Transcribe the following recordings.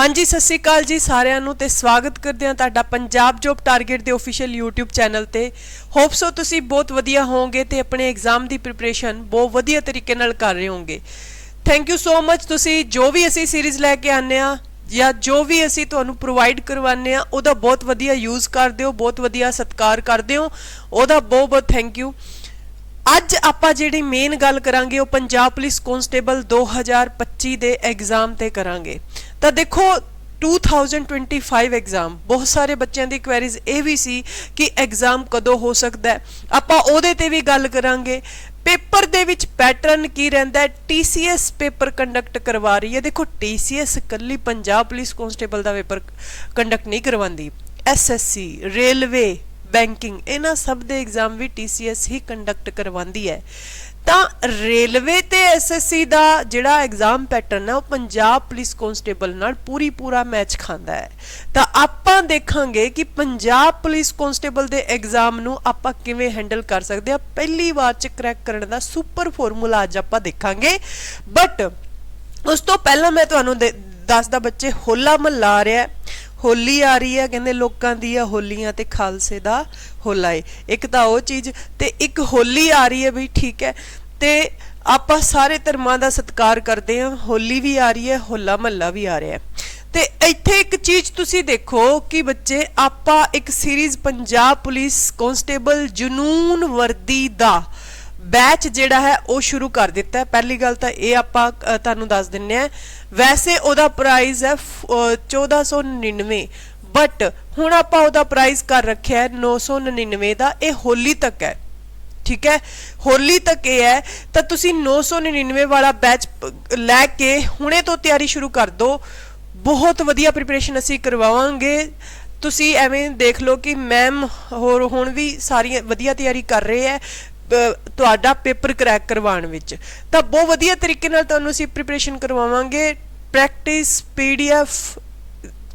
ਹਾਂਜੀ, ਸਤਿ ਸ਼੍ਰੀ ਅਕਾਲ ਜੀ ਸਾਰਿਆਂ ਨੂੰ ਤੇ ਸਵਾਗਤ ਕਰਦੇ ਹਾਂ ਤੁਹਾਡਾ ਪੰਜਾਬ ਜੋਬ ਟਾਰਗੇਟ ਦੇ ਅਫੀਸ਼ੀਅਲ YouTube ਚੈਨਲ ਤੇ। ਹੋਪ ਸੋ ਤੁਸੀਂ ਬਹੁਤ ਵਧੀਆ ਹੋਵੋਗੇ ਤੇ ਆਪਣੇ ਐਗਜ਼ਾਮ ਦੀ ਪ੍ਰਿਪਰੇਸ਼ਨ ਬਹੁਤ ਵਧੀਆ ਤਰੀਕੇ ਨਾਲ ਕਰ ਰਹੇ ਹੋਵੋਗੇ। ਥੈਂਕ ਯੂ ਸੋ ਮਚ ਤੁਸੀਂ ਜੋ ਵੀ ਅਸੀਂ ਸੀਰੀਜ਼ ਲੈ ਕੇ ਆਨੇ ਆ ਜਾਂ ਜੋ ਵੀ ਅਸੀਂ ਤੁਹਾਨੂੰ ਪ੍ਰੋਵਾਈਡ ਕਰਵਾਉਂਦੇ ਆ ਉਹਦਾ ਬਹੁਤ ਵਧੀਆ ਯੂਜ਼ ਕਰਦੇ ਹੋ, ਬਹੁਤ ਵਧੀਆ ਸਤਿਕਾਰ ਕਰਦੇ ਹੋ, ਉਹਦਾ ਬਹੁਤ ਬਹੁਤ ਥੈਂਕ ਯੂ ਅੱਜ ਆਪਾਂ ਜਿਹੜੀ ਮੇਨ ਗੱਲ ਕਰਾਂਗੇ, ਉਹ ਪੰਜਾਬ ਪੁਲਿਸ ਕਨਸਟੇਬਲ 2025 ਦੇ ਐਗਜ਼ਾਮ ਤੇ ਕਰਾਂਗੇ। ਤਾਂ ਦੇਖੋ 2025 ਐਗਜ਼ਾਮ ਬਹੁਤ ਸਾਰੇ ਬੱਚਿਆਂ ਦੀ ਕੁਐਰੀਜ਼ ਇਹ ਵੀ ਸੀ ਕਿ ਐਗਜ਼ਾਮ ਕਦੋਂ ਹੋ ਸਕਦਾ ਹੈ। ਆਪਾਂ ਉਹਦੇ ਤੇ ਵੀ ਗੱਲ ਕਰਾਂਗੇ। ਪੇਪਰ ਦੇ ਵਿੱਚ ਪੈਟਰਨ ਕੀ ਰਹਿੰਦਾ ਹੈ? TCS ਪੇਪਰ ਕੰਡਕਟ ਕਰਵਾ ਰਹੀ ਹੈ। ਦੇਖੋ TCS ਇਕੱਲੀ ਪੰਜਾਬ ਪੁਲਿਸ ਕਨਸਟੇਬਲ ਦਾ ਪੇਪਰ ਕੰਡਕਟ ਨਹੀਂ ਕਰਵਾਉਂਦੀ। SSC ਰੇਲਵੇ ਬੈਂਕਿੰਗ ਇਹਨਾਂ ਸਭ ਦੇ ਐਗਜ਼ਾਮ ਵੀ TCS ਹੀ ਕੰਡਕਟ ਕਰਵਾਉਂਦੀ ਹੈ। ਤਾਂ ਰੇਲਵੇ ਤੇ ਐਸਐਸਸੀ ਦਾ ਜਿਹੜਾ ਐਗਜ਼ਾਮ ਪੈਟਰਨ ਹੈ, ਉਹ ਪੰਜਾਬ ਪੁਲਿਸ ਕਨਸਟੇਬਲ ਨਾਲ ਪੂਰੀ ਪੂਰਾ ਮੈਚ ਖਾਂਦਾ ਹੈ। ਤਾਂ ਆਪਾਂ ਦੇਖਾਂਗੇ ਕਿ ਪੰਜਾਬ ਪੁਲਿਸ ਕਨਸਟੇਬਲ ਦੇ ਐਗਜ਼ਾਮ ਨੂੰ ਆਪਾਂ ਕਿਵੇਂ ਹੈਂਡਲ ਕਰ ਸਕਦੇ ਆ ਪਹਿਲੀ ਵਾਰ ਚ ਕ੍ਰੈਕ ਕਰਨ ਦਾ ਸੁਪਰ ਫਾਰਮੂਲਾ ਅੱਜ ਆਪਾਂ ਦੇਖਾਂਗੇ। ਬਟ ਉਸ ਤੋਂ ਪਹਿਲਾਂ ਮੈਂ ਤੁਹਾਨੂੰ ਦੱਸਦਾ ਬੱਚੇ, ਹੋਲਾ ਮਹੱਲਾ ਆ ਰਿਹਾ ਹੋਲੀ ਆ ਰਹੀ ਹੈ, ਕਹਿੰਦੇ ਲੋਕਾਂ ਦੀ ਆ ਹੋਲੀਆਂ ਤੇ ਖਾਲਸੇ ਦਾ ਹੋਲਾ ਏ। ਇੱਕ ਤਾਂ ਉਹ ਚੀਜ਼ ਤੇ ਇੱਕ ਹੋਲੀ ਆ ਰਹੀ ਹੈ ਵੀ ਠੀਕ ਹੈ। ਤੇ ਆਪਾਂ ਸਾਰੇ ਧਰਮਾਂ ਦਾ ਸਤਿਕਾਰ ਕਰਦੇ ਹਾਂ, ਹੋਲੀ ਵੀ ਆ ਰਹੀ ਹੈ, ਹੋਲਾ ਮਹੱਲਾ ਵੀ ਆ ਰਿਹਾ ਹੈ। ਤੇ ਇੱਥੇ ਇੱਕ ਚੀਜ਼ ਤੁਸੀਂ ਦੇਖੋ ਕਿ ਬੱਚੇ, ਆਪਾਂ ਇੱਕ ਸੀਰੀਜ਼ ਪੰਜਾਬ ਪੁਲਿਸ ਕਨਸਟੇਬਲ ਜਨੂਨ ਵਰਦੀ ਦਾ ਬੈਚ ਜਿਹੜਾ ਹੈ ਉਹ ਸ਼ੁਰੂ ਕਰ ਦਿੱਤਾ ਪਹਿਲੀ ਗੱਲ ਤਾਂ ਇਹ ਆਪਾਂ ਤੁਹਾਨੂੰ ਦੱਸ ਦਿੰਨੇ ਆ। ਵੈਸੇ ਉਹਦਾ ਪ੍ਰਾਈਸ ਹੈ ਫ- ਅ, 1499 ਬਟ ਹੁਣ ਆਪਾਂ ਉਹਦਾ ਪ੍ਰਾਈਸ ਕਰ ਰੱਖਿਆ ਹੈ 999 ਦਾ। ਇਹ ਹੋਲੀ ਤੱਕ ਹੈ। ਠੀਕ ਹੈ? ਹੋਲੀ ਤੱਕ ਇਹ ਹੈ। ਤਾਂ ਤੁਸੀਂ 999 ਵਾਲਾ ਬੈਚ ਲੈ ਕੇ ਹੁਣੇ ਤੋਂ ਤਿਆਰੀ ਸ਼ੁਰੂ ਕਰ ਦਿਓ ਬਹੁਤ ਵਧੀਆ ਪ੍ਰੀਪਰੇਸ਼ਨ ਅਸੀਂ ਕਰਵਾਵਾਂਗੇ। ਤੁਸੀਂ ਐਵੇਂ ਦੇਖ ਲਓ ਕਿ ਮੈਮ ਹੋਰ ਹੁਣ ਵੀ ਸਾਰੀਆਂ ਵਧੀਆ ਤਿਆਰੀ ਕਰ ਰਹੇ ਹੈ। ਤੁਹਾਡਾ ਪੇਪਰ ਕਰੈਕ ਕਰਵਾਉਣ ਵਿੱਚ। ਤਾਂ ਬਹੁਤ ਵਧੀਆ ਤਰੀਕੇ ਨਾਲ ਤੁਹਾਨੂੰ ਅਸੀਂ ਪ੍ਰੀਪਰੇਸ਼ਨ ਕਰਵਾਵਾਂਗੇ। ਪ੍ਰੈਕਟਿਸ ਪੀਡੀਐਫ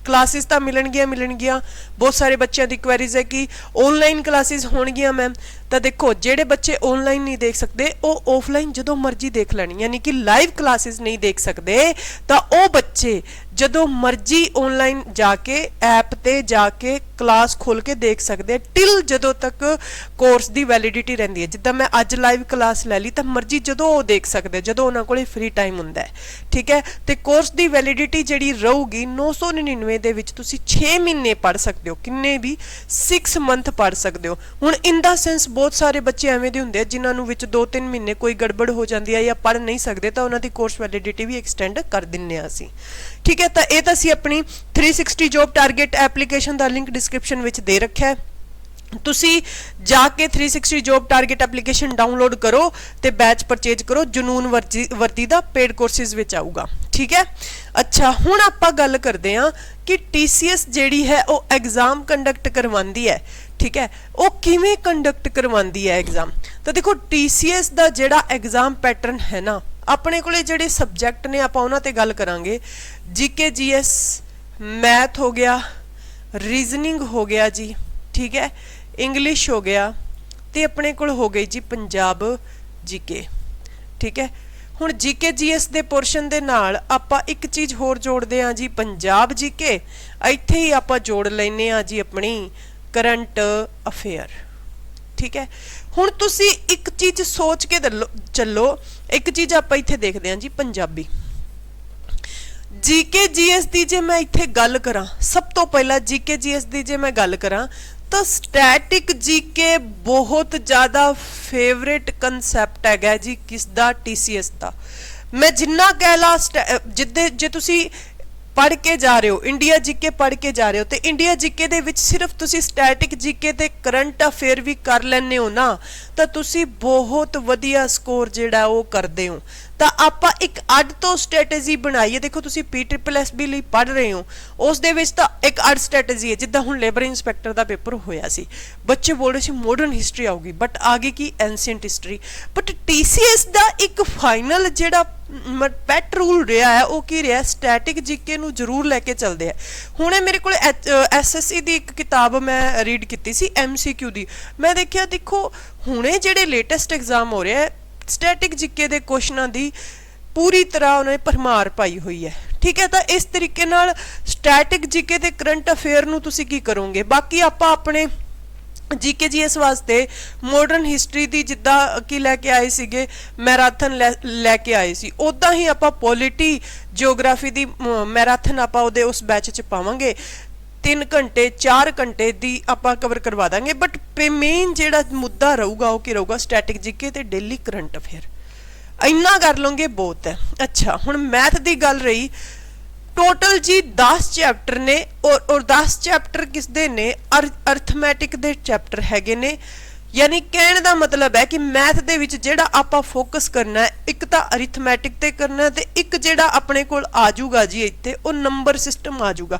ਕਲਾਸਿਸ ਤਾਂ ਮਿਲਣਗੀਆਂ ਮਿਲਣਗੀਆਂ। ਬਹੁਤ ਸਾਰੇ ਬੱਚਿਆਂ ਦੀ ਕੁਐਰੀਜ਼ ਹੈ ਕਿ ਆਨਲਾਈਨ ਕਲਾਸਿਸ ਹੋਣਗੀਆਂ ਮੈਮ ਤਾਂ ਦੇਖੋ, ਜਿਹੜੇ ਬੱਚੇ ਆਨਲਾਈਨ ਨਹੀਂ ਦੇਖ ਸਕਦੇ, ਉਹ ਆਫਲਾਈਨ ਜਦੋਂ ਮਰਜ਼ੀ ਦੇਖ ਲੈਣ। ਯਾਨੀ ਕਿ ਲਾਈਵ ਕਲਾਸਿਸ ਨਹੀਂ ਦੇਖ ਸਕਦੇ, ਤਾਂ ਉਹ ਬੱਚੇ ਜਦੋਂ ਮਰਜ਼ੀ ਆਨਲਾਈਨ ਜਾ ਕੇ ਐਪ ਤੇ ਜਾ ਕੇ ਕਲਾਸ ਖੋਲ ਕੇ ਦੇਖ ਸਕਦੇ ਟਿਲ ਜਦੋਂ ਤੱਕ ਕੋਰਸ ਦੀ ਵੈਲਿਡਿਟੀ ਰਹਿੰਦੀ ਹੈ। ਜਿੱਦਾਂ ਮੈਂ ਅੱਜ ਲਾਈਵ ਕਲਾਸ ਲੈ ਲਈ, ਤਾਂ ਮਰਜ਼ੀ ਜਦੋਂ ਉਹ ਦੇਖ ਸਕਦੇ ਜਦੋਂ ਉਹਨਾਂ ਕੋਲੇ ਫ੍ਰੀ ਟਾਈਮ ਹੁੰਦਾ ਹੈ। ਠੀਕ ਹੈ? ਤੇ ਕੋਰਸ ਦੀ ਵੈਲਿਡਿਟੀ ਜਿਹੜੀ ਰਹੂਗੀ 999 ਦੇ ਵਿੱਚ ਤੁਸੀਂ 6 ਮਹੀਨੇ ਪੜ ਸਕਦੇ ਹੋ, ਕਿੰਨੇ ਵੀ 6 ਮੰਥ ਪੜ ਸਕਦੇ ਹੋ। ਹੁਣ ਇਨ ਦਾ ਸੈਂਸ ਬਹੁਤ ਸਾਰੇ ਬੱਚੇ ਐਵੇਂ ਦੇ ਹੁੰਦੇ ਆ, ਜਿਨ੍ਹਾਂ ਨੂੰ ਵਿੱਚ 2-3 ਮਹੀਨੇ ਕੋਈ ਗੜਬੜ ਹੋ ਜਾਂਦੀ ਹੈ ਜਾਂ ਪੜ ਨਹੀਂ ਸਕਦੇ, ਤਾਂ ਉਹਨਾਂ ਦੀ ਕੋਰਸ ਵੈਲਿਡਿਟੀ ਵੀ ਐਕਸਟੈਂਡ ਕਰ ਦਿੰਨੇ ਆ ਅਸੀਂ। ਠੀਕ ਹੈ? ਤਾਂ ਇਹ ਤਾਂ ਅਸੀਂ ਆਪਣੀ 360 ਜੌਬ ਟਾਰਗੇਟ ਐਪਲੀਕੇਸ਼ਨ ਦਾ ਲਿੰਕ ਡਿਸਕ੍ਰਿਪਸ਼ਨ ਵਿੱਚ ਦੇ ਰੱਖਿਆ ਹੈ। ਤੁਸੀਂ ਜਾ ਕੇ 360 ਜੌਬ ਟਾਰਗੇਟ ਐਪਲੀਕੇਸ਼ਨ ਡਾਊਨਲੋਡ ਕਰੋ ਤੇ ਬੈਚ ਪਰਚੇਜ ਕਰੋ, ਜਨੂਨ ਵਰਜੀ- ਦਾ ਪੇਡ ਕੋਰਸਿਸ ਵਿੱਚ ਆਊਗਾ। ਠੀਕ ਹੈ? ਅੱਛਾ, ਹੁਣ ਆਪਾਂ ਗੱਲ ਕਰਦੇ ਹਾਂ ਕਿ TCS ਜਿਹੜੀ ਹੈ ਉਹ ਐਗਜ਼ਾਮ ਕੰਡਕਟ ਕਰਵਾਉਂਦੀ ਹੈ। ਠੀਕ ਹੈ? ਉਹ ਕਿਵੇਂ ਕੰਡਕਟ ਕਰਵਾਉਂਦੀ ਹੈ ਐਗਜ਼ਾਮ ਤਾਂ ਦੇਖੋ TCS ਦਾ ਜਿਹੜਾ ਐਗਜ਼ਾਮ ਪੈਟਰਨ ਹੈ ਨਾ, ਆਪਣੇ ਕੋਲੇ ਜਿਹੜੇ ਸਬਜੈਕਟ ਨੇ ਆਪਾਂ ਉਹਨਾਂ ਤੇ ਗੱਲ ਕਰਾਂਗੇ। ਜੀਕੇ ਜੀਐਸ ਮੈਥ ਹੋ ਗਿਆ ਰੀਜ਼ਨਿੰਗ ਹੋ ਗਿਆ ਜੀ, ਠੀਕ ਹੈ? ਇੰਗਲਿਸ਼ ਹੋ ਗਿਆ ਤੇ ਆਪਣੇ ਕੋਲ ਹੋ ਗਈ ਜੀ ਪੰਜਾਬ ਜੀਕੇ ਠੀਕ ਹੈ? ਹੁਣ ਜੀਕੇ ਜੀਐਸ ਦੇ ਪੋਰਸ਼ਨ ਦੇ ਨਾਲ ਆਪਾਂ ਇੱਕ ਚੀਜ਼ ਹੋਰ ਜੋੜਦੇ ਹਾਂ ਜੀ, ਪੰਜਾਬ ਜੀਕੇ ਇੱਥੇ ਹੀ ਆਪਾਂ ਜੋੜ ਲੈਨੇ ਆ ਜੀ ਆਪਣੀ ਕਰੰਟ ਅਫੇਅਰ ਠੀਕ ਹੈ? ਹੁਣ ਤੁਸੀਂ ਇੱਕ ਚੀਜ਼ ਸੋਚ ਕੇ ਦੱਲੋ- ਚੱਲੋ, ਇੱਕ ਚੀਜ਼ ਆਪਾਂ ਇੱਥੇ ਦੇਖਦੇ ਹਾਂ ਜੀ, ਪੰਜਾਬੀ। ਜੀਕੇ ਜੀਐਸ ਦੀ ਜੇ ਮੈਂ ਇੱਥੇ ਗੱਲ ਕਰਾਂ, ਸਭ ਤੋਂ ਪਹਿਲਾਂ ਜੀਕੇ ਜੀਐਸ ਦੀ ਜੇ ਮੈਂ ਗੱਲ ਕਰਾਂ, ਤਾਂ ਸਟੈਟਿਕ ਜੀਕੇ ਬਹੁਤ ਜ਼ਿਆਦਾ ਫੇਵਰਿਟ ਕਨਸੈਪਟ ਹੈਗਾ ਜੀ ਕਿਸ ਦਾ TCS ਦਾ। ਮੈਂ ਜਿੰਨਾ ਕਹਿ ਲਾ ਸਟੈ- ਜਿੱਦੇ ਜੇ ਤੁਸੀਂ ਪੜ ਕੇ ਜਾ ਰਹੇ ਹੋ ਇੰਡੀਆ ਜੀਕੇ ਪੜ ਕੇ ਜਾ ਰਹੇ ਹੋ, ਤੇ ਇੰਡੀਆ ਜੀਕੇ ਦੇ ਵਿੱਚ ਸਿਰਫ ਤੁਸੀਂ ਸਟੈਟਿਕ ਜੀਕੇ ਤੇ ਕਰੰਟ ਅਫੇਅਰ ਵੀ ਕਰ ਲੈਂਦੇ ਹੋ ਨਾ, ਤਾਂ ਤੁਸੀਂ ਬਹੁਤ ਵਧੀਆ ਸਕੋਰ ਜਿਹੜਾ ਉਹ ਕਰਦੇ ਹੋ। ਤਾਂ ਆਪਾਂ ਇੱਕ ਅੱਡ ਤੋਂ ਸਟ੍ਰੈਟੇਜੀ ਬਣਾਈਏ, ਦੇਖੋ ਤੁਸੀਂ ਪੀ ਟ੍ਰਿਪਲ ਐੱਸ ਬੀ ਲਈ ਪੜ ਰਹੇ ਹੋ, ਉਸ ਦੇ ਵਿੱਚ ਤਾਂ ਇੱਕ ਅੱਡ ਸਟ੍ਰੈਟੇਜੀ ਹੈ, ਜਿੱਦਾਂ ਹੁਣ ਲੇਬਰ ਇਨਸਪੈਕਟਰ ਦਾ ਪੇਪਰ ਹੋਇਆ ਸੀ। ਬੱਚੇ ਬੋਲ ਰਹੇ ਸੀ ਮਾਡਰਨ ਹਿਸਟਰੀ ਆਊਗੀ ਬਟ ਆ ਗਈ ਕੀ ਐਂਸ਼ੀਅੰਟ ਹਿਸਟਰੀ ਬਟ TCS ਦਾ ਇੱਕ ਫਾਈਨਲ ਜਿਹੜਾ ਪੈਟ ਰੂਲ ਰਿਹਾ ਹੈ, ਉਹ ਕੀ ਰਿਹਾ ਸਟੈਟਿਕ ਜੀਕੇ ਨੂੰ ਜ਼ਰੂਰ ਲੈ ਕੇ ਚੱਲਦੇ ਆ। ਹੁਣੇ ਮੇਰੇ ਕੋਲ ਐਸਐਸਸੀ ਦੀ ਇੱਕ ਕਿਤਾਬ ਮੈਂ ਰੀਡ ਕੀਤੀ ਸੀ ਐਮਸੀਕਿਊ ਦੀ। ਮੈਂ ਦੇਖਿਆ, ਦੇਖੋ, ਹੁਣੇ ਜਿਹੜੇ ਲੇਟੈਸਟ ਐਗਜ਼ਾਮ ਹੋ ਰਿਹਾ ਹੈ ਸਟੈਟਿਕ ਜੀਕੇ ਦੇ ਕੁਐਸਚਨਾਂ ਦੀ ਪੂਰੀ ਤਰ੍ਹਾਂ ਉਹਨੇ ਭਰਮਾਰ ਪਾਈ ਹੋਈ ਹੈ। ਠੀਕ ਹੈ, ਤਾਂ ਇਸ ਤਰੀਕੇ ਨਾਲ ਸਟੈਟਿਕ ਜੀਕੇ ਤੇ ਕਰੰਟ ਅਫੇਅਰ ਨੂੰ ਤੁਸੀਂ ਕੀ ਕਰੋਗੇ? ਬਾਕੀ ਆਪਾਂ ਆਪਣੇ ਜੀਕੇ ਜੀਐਸ ਵਾਸਤੇ ਮਾਡਰਨ ਹਿਸਟਰੀ ਦੀ ਜਿੱਦਾਂ ਕੀ ਲੈ ਕੇ ਆਏ ਸੀਗੇ, ਮੈਰਾਥਨ ਲੈ ਕੇ ਆਏ ਸੀ। ਉਦਾਂ ਹੀ ਆਪਾਂ ਪੋਲਿਟੀ ਜੀਓਗ੍ਰਾਫੀ ਦੀ ਮੈਰਾਥਨ ਆਪਾਂ ਉਹਦੇ ਉਸ ਬੈਚ ਚ ਪਾਵਾਂਗੇ। 3 ਘੰਟੇ 4 ਘੰਟੇ ਦੀ ਆਪਾਂ ਕਵਰ ਕਰਵਾ ਦਾਂਗੇ। ਬਟ ਮੇਨ ਜਿਹੜਾ ਮੁੱਦਾ ਰਹੂਗਾ, ਉਹ ਕੀ ਰਹੂਗਾ? ਸਟੈਟਿਕ ਜੀਕੇ ਤੇ ਡੇਲੀ ਕਰੰਟ ਅਫੇਅਰ ਇੰਨਾ ਕਰ ਲਓਗੇ ਬਹੁਤ ਹੈ। ਅੱਛਾ, ਹੁਣ ਮੈਥ ਦੀ ਗੱਲ ਰਹੀ। ਟੋਟਲ ਜੀ 10 ਚੈਪਟਰ ਨੇ ਔਰ ਔਰ 10 ਚੈਪਟਰ ਕਿਸ ਦੇ ਨੇ ਅਰਥਮੈਟਿਕ ਦੇ ਚੈਪਟਰ ਹੈਗੇ ਨੇ। ਯਾਨੀ ਕਹਿਣ ਦਾ ਮਤਲਬ ਹੈ ਕਿ ਮੈਥ ਦੇ ਵਿੱਚ ਜਿਹੜਾ ਆਪਾਂ ਫੋਕਸ ਕਰਨਾ ਹੈ, ਇੱਕ ਤਾਂ ਅਰਿਥਮੈਟਿਕ ਤੇ ਕਰਨਾ ਹੈ ਤੇ ਇੱਕ ਜਿਹੜਾ ਆਪਣੇ ਕੋਲ ਆ ਆਜੂਗਾ ਜੀ ਇੱਥੇ, ਉਹ ਨੰਬਰ ਸਿਸਟਮ ਆ ਆਜੂਗਾ।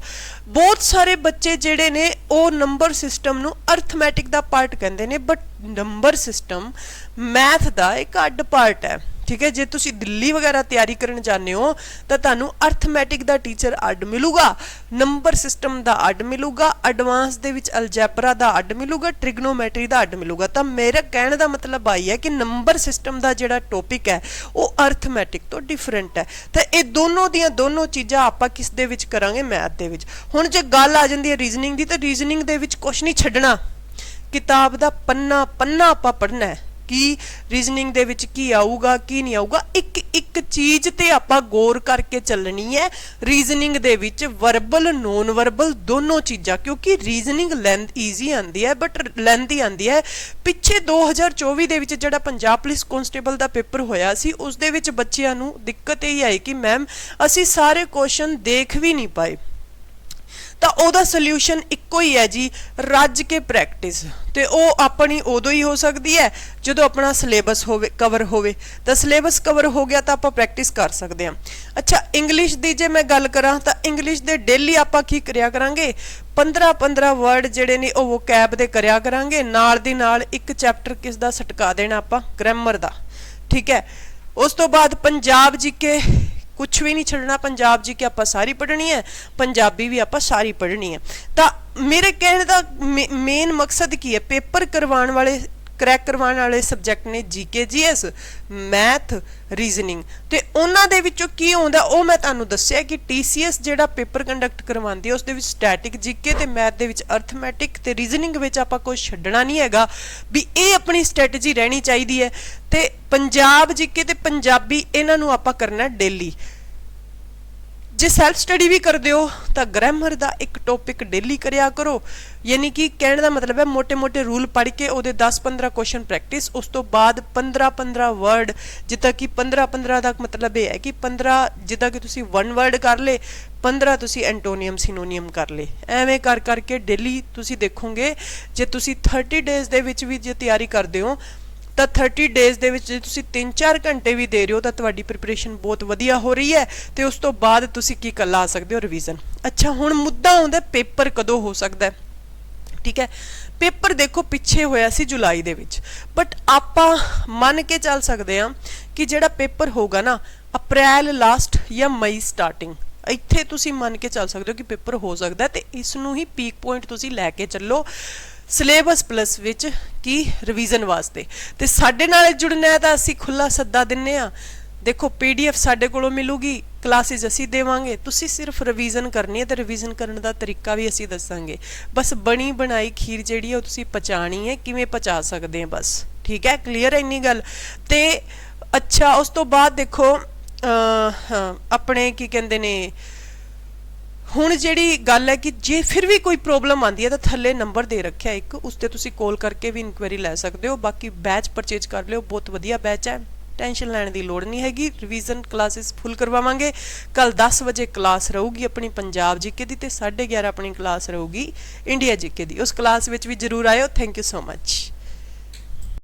ਬਹੁਤ ਸਾਰੇ ਬੱਚੇ ਜਿਹੜੇ ਨੇ, ਉਹ ਨੰਬਰ ਸਿਸਟਮ ਨੂੰ ਅਰਥਮੈਟਿਕ ਦਾ ਪਾਰਟ ਕਹਿੰਦੇ ਨੇ ਬਟ ਨੰਬਰ ਸਿਸਟਮ ਮੈਥ ਦਾ ਇੱਕ ਅੱਡ ਪਾਰਟ ਹੈ। ਠੀਕ ਹੈ? ਜੇ ਤੁਸੀਂ ਦਿੱਲੀ ਵਗੈਰਾ ਤਿਆਰੀ ਕਰਨ ਜਾਂਦੇ ਹੋ, ਤਾਂ ਤੁਹਾਨੂੰ ਅਰਥਮੈਟਿਕ ਦਾ ਟੀਚਰ ਅੱਡ ਮਿਲੂਗਾ, ਨੰਬਰ ਸਿਸਟਮ ਦਾ ਅੱਡ ਮਿਲੂਗਾ ਐਡਵਾਂਸ ਦੇ ਵਿੱਚ ਅਲਜੈਬਰਾ ਦਾ ਅੱਡ ਮਿਲੂਗਾ ਟ੍ਰਿਗਨੋਮੈਟਰੀ ਦਾ ਅੱਡ ਮਿਲੂਗਾ। ਤਾਂ ਮੇਰੇ ਕਹਿਣ ਦਾ ਮਤਲਬ ਆਈ ਹੈ ਕਿ ਨੰਬਰ ਸਿਸਟਮ ਦਾ ਜਿਹੜਾ ਟੌਪਿਕ ਹੈ, ਉਹ ਅਰਥਮੈਟਿਕ ਤੋਂ ਡਿਫਰੈਂਟ ਹੈ। ਤਾਂ ਇਹ ਦੋਨੋਂ ਦੀਆਂ ਦੋਨੋਂ ਚੀਜ਼ਾਂ ਆਪਾਂ ਕਿਸ ਦੇ ਵਿੱਚ ਕਰਾਂਗੇ? ਮੈਥ ਦੇ ਵਿੱਚ। ਹੁਣ ਜੇ ਗੱਲ ਆ ਜਾਂਦੀ ਹੈ ਰੀਜ਼ਨਿੰਗ ਦੀ, ਤਾਂ ਰੀਜ਼ਨਿੰਗ ਦੇ ਵਿੱਚ ਕੁਝ ਨਹੀਂ ਛੱਡਣਾ। ਕਿਤਾਬ ਦਾ ਪੰਨਾ ਪੰਨਾ ਆਪਾਂ ਪੜ੍ਹਨਾ ਹੈ। ਕੀ ਰੀਜ਼ਨਿੰਗ ਦੇ ਵਿੱਚ ਕੀ ਆਊਗਾ, ਕੀ ਨਹੀਂ ਆਊਗਾ, ਇੱਕ ਇੱਕ ਚੀਜ਼ ਤੇ ਆਪਾਂ ਗੌਰ ਕਰਕੇ ਚੱਲਣੀ ਹੈ। ਰੀਜ਼ਨਿੰਗ ਦੇ ਵਿੱਚ ਵਰਬਲ ਨੋਨ ਵਰਬਲ ਦੋਨੋਂ ਚੀਜ਼ਾਂ, ਕਿਉਂਕਿ ਰੀਜ਼ਨਿੰਗ ਲੈਂਥ ਈਜ਼ੀ ਆਂਦੀ ਹੈ ਬਟ ਲੈਂਥੀ ਆਂਦੀ ਹੈ। ਪਿੱਛੇ 2024 ਦੇ ਵਿੱਚ ਜਿਹੜਾ ਪੰਜਾਬ ਪੁਲਿਸ ਕਨਸਟੇਬਲ ਦਾ ਪੇਪਰ ਹੋਇਆ ਸੀ, ਉਸ ਦੇ ਵਿੱਚ ਬੱਚਿਆਂ ਨੂੰ ਦਿੱਕਤ ਇਹ ਆਈ ਕਿ ਮੈਮ ਅਸੀਂ ਸਾਰੇ ਕੁਐਸਚਨ ਦੇਖ ਵੀ ਨਹੀਂ ਪਾਏ। ਤਾਂ ਉਹਦਾ ਸੋਲੂਸ਼ਨ ਇੱਕੋ ਹੀ ਹੈ ਜੀ, ਰੱਜ ਕੇ ਪ੍ਰੈਕਟਿਸ ਤੇ ਉਹ ਆਪਣੀ ਉਦੋਂ ਹੀ ਹੋ ਸਕਦੀ ਹੈ, ਜਦੋਂ ਆਪਣਾ ਸਿਲੇਬਸ ਹੋਵੇ ਕਵਰ ਹੋਵੇ। ਤਾਂ ਸਿਲੇਬਸ ਕਵਰ ਹੋ ਗਿਆ ਤਾਂ ਆਪਾਂ ਪ੍ਰੈਕਟਿਸ ਕਰ ਸਕਦੇ ਹਾਂ। ਅੱਛਾ ਇੰਗਲਿਸ਼ ਦੀ ਜੇ ਮੈਂ ਗੱਲ ਕਰਾਂ, ਤਾਂ ਇੰਗਲਿਸ਼ ਦੇ ਡੇਲੀ ਆਪਾਂ ਕੀ ਕਰਿਆ ਕਰਾਂਗੇ? 15 15 ਵਰਡ ਜਿਹੜੇ ਨੇ, ਉਹ ਵੋਕੈਬ ਦੇ ਕਰਿਆ ਕਰਾਂਗੇ। ਨਾਲ ਦੀ ਨਾਲ ਇੱਕ ਚੈਪਟਰ ਕਿਸ ਦਾ ਸਟਕਾ ਦੇਣਾ ਆਪਾਂ? ਗ੍ਰਾਮਰ ਦਾ। ਠੀਕ ਹੈ? ਉਸ ਤੋਂ ਬਾਅਦ ਪੰਜਾਬ ਜੀਕੇ ਕੁਝ ਵੀ ਨਹੀਂ ਛੱਡਣਾ, ਪੰਜਾਬ ਜੀ ਕਿ ਆਪਾਂ ਸਾਰੀ ਪੜ੍ਹਨੀ ਹੈ, ਪੰਜਾਬੀ ਵੀ ਆਪਾਂ ਸਾਰੀ ਪੜ੍ਹਨੀ ਹੈ। ਤਾਂ ਮੇਰੇ ਕਹਿਣ ਦਾ ਮੇਨ ਮਕਸਦ ਕੀ ਹੈ? ਪੇਪਰ ਕਰਵਾਉਣ ਵਾਲੇ ਕਰੈਕ ਕਰਵਾਉਣ ਵਾਲੇ ਸਬਜੈਕਟ ਨੇ ਜੀਕੇ ਜੀਐਸ ਮੈਥ ਰੀਜ਼ਨਿੰਗ ਤੇ ਉਹਨਾਂ ਦੇ ਵਿੱਚੋਂ ਕੀ ਆਉਂਦਾ, ਉਹ ਮੈਂ ਤੁਹਾਨੂੰ ਦੱਸਿਆ ਕਿ ਟੀਸੀਐਸ ਜਿਹੜਾ ਪੇਪਰ ਕੰਡਕਟ ਕਰਵਾਉਂਦੀ ਹੈ ਉਸ ਦੇ ਵਿੱਚ ਸਟੈਟਿਕ ਜੀਕੇ ਤੇ ਮੈਥ ਦੇ ਵਿੱਚ ਅਰਥਮੈਟਿਕ ਤੇ ਰੀਜ਼ਨਿੰਗ ਵਿੱਚ ਆਪਾਂ ਕੁਝ ਛੱਡਣਾ ਨਹੀਂ ਹੈਗਾ, ਵੀ ਇਹ ਆਪਣੀ ਸਟ੍ਰੈਟਜੀ ਰਹਿਣੀ ਚਾਹੀਦੀ ਹੈ। ਤੇ ਪੰਜਾਬ ਜੀਕੇ ਤੇ ਪੰਜਾਬੀ ਇਹਨਾਂ ਨੂੰ ਆਪਾਂ ਕਰਨਾ ਡੇਲੀ ਜੇ ਸੈਲਫ ਸਟੱਡੀ ਵੀ ਕਰਦੇ ਹੋ, ਤਾਂ ਗ੍ਰਾਮਰ ਦਾ ਇੱਕ ਟੌਪਿਕ ਡੇਲੀ ਕਰਿਆ ਕਰੋ। ਯਾਨੀ ਕਿ ਕਹਿਣ ਦਾ ਮਤਲਬ ਹੈ ਮੋٹے-ਮੋٹے ਰੂਲ ਪੜ੍ਹ ਕੇ ਉਹਦੇ 10-15 ਕੁਐਸਚਨ ਪ੍ਰੈਕਟਿਸ ਉਸ ਤੋਂ ਬਾਅਦ 15-15 ਵਰਡ ਜਿੱਦਾਂ ਕਿ 15-15 ਦਾ ਮਤਲਬ ਇਹ ਹੈ ਕਿ 15 ਜਿੱਦਾਂ ਕਿ ਤੁਸੀਂ ਵਨ ਵਰਡ ਕਰ ਲੇ 15 ਤੁਸੀਂ ਐਂਟੋਨੀਅਮ ਸਿਨੋਨੀਮ ਕਰ ਲੇ ਐਵੇਂ ਕਰ ਕਰਕੇ ਡੇਲੀ ਤੁਸੀਂ ਦੇਖੋਗੇ, ਜੇ ਤੁਸੀਂ 30 ਡੇਜ਼ ਦੇ ਵਿੱਚ ਵੀ ਜੇ ਤਿਆਰੀ ਕਰਦੇ ਹੋ ਤਾਂ 30 ਡੇਜ਼ ਦੇ ਵਿੱਚ ਜੇ ਤੁਸੀਂ 3-4 ਘੰਟੇ ਵੀ ਦੇ ਰਹੇ ਹੋ ਤਾਂ ਤੁਹਾਡੀ ਪ੍ਰੀਪਰੇਸ਼ਨ ਬਹੁਤ ਵਧੀਆ ਹੋ ਰਹੀ ਹੈ ਤੇ ਉਸ ਤੋਂ ਬਾਅਦ ਤੁਸੀਂ ਕੀ ਕਰ ਲਾ ਸਕਦੇ ਹੋ ਰਿਵੀਜ਼ਨ ਅੱਛਾ, ਹੁਣ ਮੁੱਦਾ ਆਉਂਦਾ ਪੇਪਰ ਕਦੋਂ ਹੋ ਸਕਦਾ ਹੈ। ਠੀਕ ਹੈ? ਪੇਪਰ ਦੇਖੋ ਪਿੱਛੇ ਹੋਇਆ ਸੀ ਜੁਲਾਈ ਦੇ ਵਿੱਚ। ਬਟ ਆਪਾਂ ਮੰਨ ਕੇ ਚੱਲ ਸਕਦੇ ਹਾਂ ਕਿ ਜਿਹੜਾ ਪੇਪਰ ਹੋਗਾ ਨਾ, ਅਪ੍ਰੈਲ ਲਾਸਟ ਜਾਂ ਮਈ ਸਟਾਰਟਿੰਗ ਇੱਥੇ ਤੁਸੀਂ ਮੰਨ ਕੇ ਚੱਲ ਸਕਦੇ ਹੋ ਕਿ ਪੇਪਰ ਹੋ ਸਕਦਾ ਤੇ ਇਸ ਨੂੰ ਹੀ ਪੀਕ ਪੁਆਇੰਟ ਤੁਸੀਂ ਲੈ ਕੇ ਚੱਲੋ। ਸਿਲੇਬਸ ਪਲੱਸ ਵਿੱਚ ਕੀ ਰਿਵੀਜ਼ਨ ਵਾਸਤੇ। ਤੇ ਸਾਡੇ ਨਾਲ ਜੁੜਨਾ ਹੈ ਤਾਂ ਅਸੀਂ ਖੁੱਲਾ ਸੱਦਾ ਦਿੰਨੇ ਆ ਦੇਖੋ ਪੀਡੀਐਫ ਸਾਡੇ ਕੋਲੋਂ ਮਿਲੂਗੀ, ਕਲਾਸਿਸ ਅਸੀਂ ਦੇਵਾਂਗੇ। ਤੁਸੀਂ ਸਿਰਫ ਰਿਵੀਜ਼ਨ ਕਰਨੀ ਹੈ ਤੇ ਰਿਵੀਜ਼ਨ ਕਰਨ ਦਾ ਤਰੀਕਾ ਵੀ ਅਸੀਂ ਦੱਸਾਂਗੇ। ਬਸ ਬਣੀ ਬਣਾਈ ਖੀਰ ਜਿਹੜੀ ਹੈ ਉਹ ਤੁਸੀਂ ਪਚਾਣੀ ਹੈ, ਕਿਵੇਂ ਪਚਾ ਸਕਦੇ ਆ ਬਸ। ਠੀਕ ਹੈ? ਕਲੀਅਰ ਹੈ ਇੰਨੀ ਗੱਲ? ਤੇ ਅੱਛਾ, ਉਸ ਤੋਂ ਬਾਅਦ ਦੇਖੋ ਆਪਣੇ ਕੀ ਕਹਿੰਦੇ ਨੇ ਹੁਣ ਜਿਹੜੀ ਗੱਲ ਹੈ ਕਿ ਜੇ ਫਿਰ ਵੀ ਕੋਈ ਪ੍ਰੋਬਲਮ ਆਂਦੀ ਹੈ ਤਾਂ ਥੱਲੇ ਨੰਬਰ ਦੇ ਰੱਖਿਆ ਇੱਕ, ਉਸ ਤੇ ਤੁਸੀਂ ਕਾਲ ਕਰਕੇ ਵੀ ਇਨਕੁਆਇਰੀ ਲੈ ਸਕਦੇ ਹੋ। ਬਾਕੀ ਬੈਚ ਪਰਚੇਜ ਕਰ ਲਿਓ, ਬਹੁਤ ਵਧੀਆ ਬੈਚ ਹੈ। ਟੈਨਸ਼ਨ ਲੈਣ ਦੀ ਲੋੜ ਨਹੀਂ ਹੈਗੀ। ਰਿਵੀਜ਼ਨ ਕਲਾਸਿਸ ਫੁੱਲ ਕਰਵਾਵਾਂਗੇ। ਕੱਲ 10 ਵਜੇ ਕਲਾਸ ਰਹੂਗੀ ਆਪਣੀ ਪੰਜਾਬ ਜੀਕੇ ਦੀ ਤੇ 11:30 ਆਪਣੀ ਕਲਾਸ ਰਹੂਗੀ ਇੰਡੀਆ ਜੀਕੇ ਦੀ। ਉਸ ਕਲਾਸ ਵਿੱਚ ਵੀ ਜਰੂਰ ਆਇਓ। Thank you so much